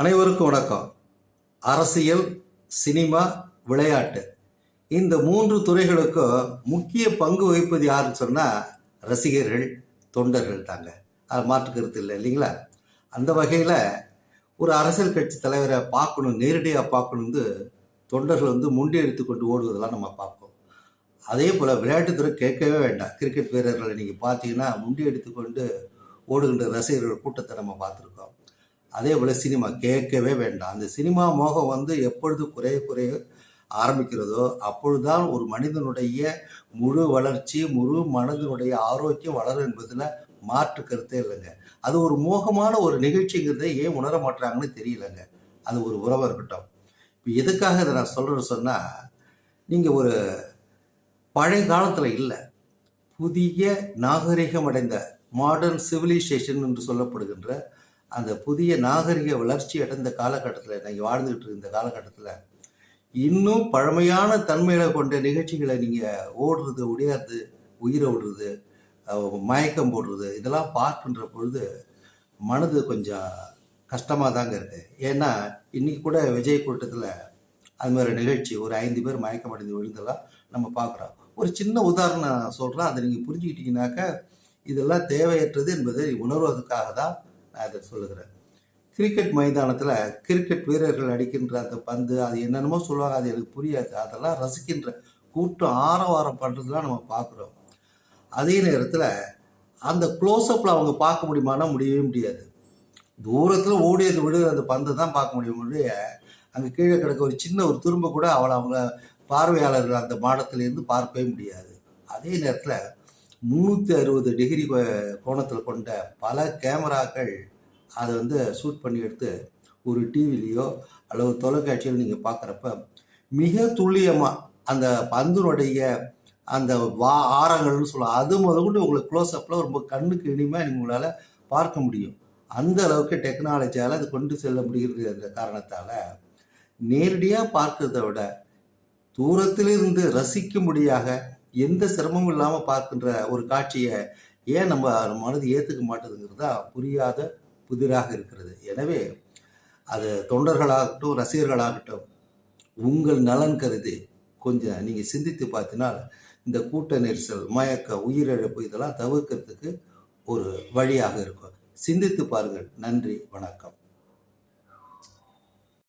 அனைவருக்கும் வணக்கம். அரசியல் சினிமா விளையாட்டு. இந்த மூன்று துறைகளுக்கும் முக்கிய பங்கு வகிப்பது யாருன்னு சொன்னால் ரசிகர்கள் தொண்டர்கள் தாங்க அது மாற்று கருத்து இல்லை இல்லைங்களா? அந்த வகையில் ஒரு அரசியல் கட்சி தலைவரை பார்க்கணும் நேரடியாக பார்க்கணுன்னு தொண்டர்கள் வந்து முண்டி எடுத்து கொண்டு ஓடுவதெல்லாம் நம்ம பார்ப்போம். அதே போல் விளையாட்டுத்துறை கேட்கவே வேண்டாம். கிரிக்கெட் வீரர்களை நீங்கள் பார்த்தீங்கன்னா முண்டி எடுத்துக்கொண்டு ஓடுகின்ற ரசிகர்கள் கூட்டத்தை நம்ம பார்த்துருக்கோம். அதே போல் சினிமா கேட்கவே வேண்டாம். அந்த சினிமா மோகம் வந்து எப்பொழுது குறைய குறைய ஆரம்பிக்கிறதோ அப்பொழுதுதான் ஒரு மனிதனுடைய முழு வளர்ச்சி முழு மனதினுடைய ஆரோக்கியம் வளரும் என்பதில் மாற்று கருத்தே இல்லைங்க. அது ஒரு மோகமான ஒரு நிகழ்ச்சிங்கிறத ஏன் உணர மாட்டாங்கன்னு தெரியலங்க. அது ஒரு உறவாக இருக்கட்டும். இப்போ எதுக்காக இதை நான் சொல்கிறேன்னு சொன்னால் நீங்கள் ஒரு பழைய காலத்தில் இல்லை புதிய நாகரிகம் அடைந்த மாடர்ன் சிவிலைசேஷன் என்று சொல்லப்படுகின்ற அந்த புதிய நாகரிக வளர்ச்சி அடைந்த காலகட்டத்தில் நீங்கள் வாழ்ந்துகிட்டு இருந்த காலகட்டத்தில் இன்னும் பழமையான தன்மையில் கொண்ட நிகழ்ச்சிகளை நீங்கள் ஓடுறது ஒடியாருது உயிரை விடுறது மயக்கம் போடுறது இதெல்லாம் பார்க்கின்ற பொழுது மனது கொஞ்சம் கஷ்டமாக தாங்க இருக்கு. ஏன்னா இன்னைக்கு கூட விஜய் கூட்டத்தில் அது மாதிரி நிகழ்ச்சி ஒரு ஐந்து பேர் மயக்கம் அடைந்து விழுந்தெல்லாம் நம்ம பார்க்குறோம். ஒரு சின்ன உதாரணம் சொல்கிறேன் அதை நீங்கள் புரிஞ்சுக்கிட்டீங்கன்னாக்கா இதெல்லாம் தேவையற்றது என்பதை உணர்வதற்காக தான் நான் சொல்லுகிறேன் கிரிக்கெட் மைதானத்தில் கிரிக்கெட் வீரர்கள் அடிக்கின்ற அந்த பந்து அது என்னென்னமோ சொல்லுவாங்க அது எனக்கு புரியாது. அதெல்லாம் ரசிக்கின்ற கூட்டம் ஆரவாரம் பண்ணுறதுலாம் நம்ம பார்க்குறோம். அதே நேரத்தில் அந்த க்ளோஸ்அப்பில் அவங்க பார்க்க முடியுமானா முடியவே முடியாது. தூரத்தில் ஓடியது விடுகிற அந்த பந்தை தான் பார்க்க முடியும் ஒழிய அங்கே கீழே கிடக்க ஒரு சின்ன ஒரு துரும்ப கூட அவளை அவங்க பார்வையாளர்கள் அந்த மாடத்திலேருந்து பார்க்கவே முடியாது. அதே நேரத்தில் முந்நூற்றி அறுபது டிகிரி கோணத்தில் கொண்ட பல கேமராக்கள் அதை வந்து ஷூட் பண்ணி எடுத்து ஒரு டிவிலேயோ அல்லது தொலைக்காட்சியில் நீங்கள் பார்க்குறப்ப மிக துல்லியமாக அந்த பந்தினுடைய அந்த வா ஆரங்கள்னு சொல்லலாம் அது முதற்கொண்டு உங்களுக்கு க்ளோஸ் அப்பில் ரொம்ப கண்ணுக்கு இனிமையாக உங்களால் பார்க்க முடியும். அந்த அளவுக்கு டெக்னாலஜியால் அது கொண்டு செல்ல முடிகிறது காரணத்தால் நேரடியாக பார்க்கறத விட தூரத்திலிருந்து ரசிக்கும்படியாக எந்த சிரமமும் இல்லாமல் பார்க்கின்ற ஒரு காட்சியை ஏன் நம்ம மனது ஏற்றுக்க மாட்டேதுங்கிறது தான் புரியாத புதிராக இருக்கிறது. எனவே அது தொண்டர்களாகட்டும் ரசிகர்களாகட்டும் உங்கள் நலன் கருதி கொஞ்சம் நீங்கள் சிந்தித்து பார்த்தினால் இந்த கூட்ட நெரிசல் மயக்க உயிரிழப்பு இதெல்லாம் தவிர்க்கிறதுக்கு ஒரு வழியாக இருக்கும். சிந்தித்து பாருங்கள். நன்றி வணக்கம்.